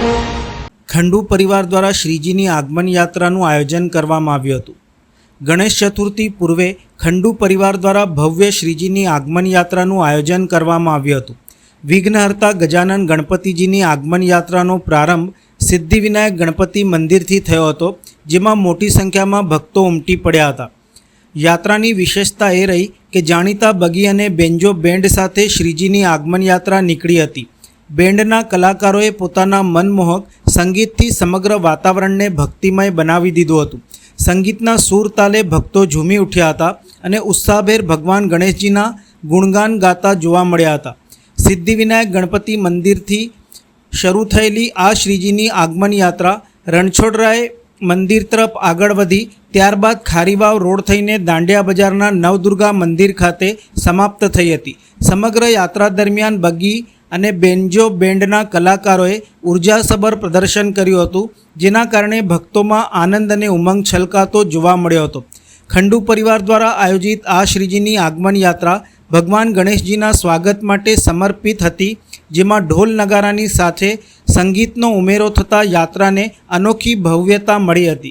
ખંડુ પરિવાર દ્વારા શ્રીજીની આગમન યાત્રાનું આયોજન કરવામાં આવ્યું હતું. ગણેશ ચતુર્થી પૂર્વે ખંડુ પરિવાર દ્વારા ભવ્ય શ્રીજીની આગમન યાત્રાનું આયોજન કરવામાં આવ્યું હતું. વિઘ્નહર્તા ગજાનન ગણપતિજીની આગમન યાત્રાનો પ્રારંભ સિદ્ધિવિનાયક ગણપતિ મંદિરથી થયો હતો, જેમાં મોટી સંખ્યામાં ભક્તો ઉમટી પડ્યા હતા. યાત્રાની વિશેષતા એ રહી કે જાણીતા બગી અને બેન્જો બેન્ડ સાથે શ્રીજીની આગમન યાત્રા નીકળી હતી. બેન્ડના કલાકારોએ પોતાના મનમોહક સંગીતથી સમગ્ર વાતાવરણને ભક્તિમય બનાવી દીધું હતું. સંગીતના સૂર તાલે ભક્તો ઝૂમી ઉઠ્યા હતા અને ઉત્સાહભેર ભગવાન ગણેશજીના ગુણગાન ગાતા જોવા મળ્યા હતા. સિદ્ધિવિનાયક ગણપતિ મંદિરથી શરૂ થયેલી આ શ્રીજીની આગમન યાત્રા રણછોડરાય મંદિર તરફ આગળ વધી, ત્યારબાદ ખારીવાવ રોડ થઈને દાંડિયા બજારના નવદુર્ગા મંદિર ખાતે સમાપ્ત થઈ હતી. સમગ્ર યાત્રા દરમિયાન બગી અને બેન્જો બેન્ડના કલાકારોએ ઉર્જાસભર પ્રદર્શન કર્યું હતું, જેના કારણે ભક્તોમાં આનંદ અને ઉમંગ છલકાતો જોવા મળ્યો હતો. ખંડુ પરિવાર દ્વારા આયોજિત આ શ્રીજીની આગમન યાત્રા ભગવાન ગણેશજીના સ્વાગત માટે સમર્પિત હતી, જેમાં ઢોલ નગારાની સાથે સંગીતનો ઉમેરો થતાં યાત્રાને અનોખી ભવ્યતા મળી હતી.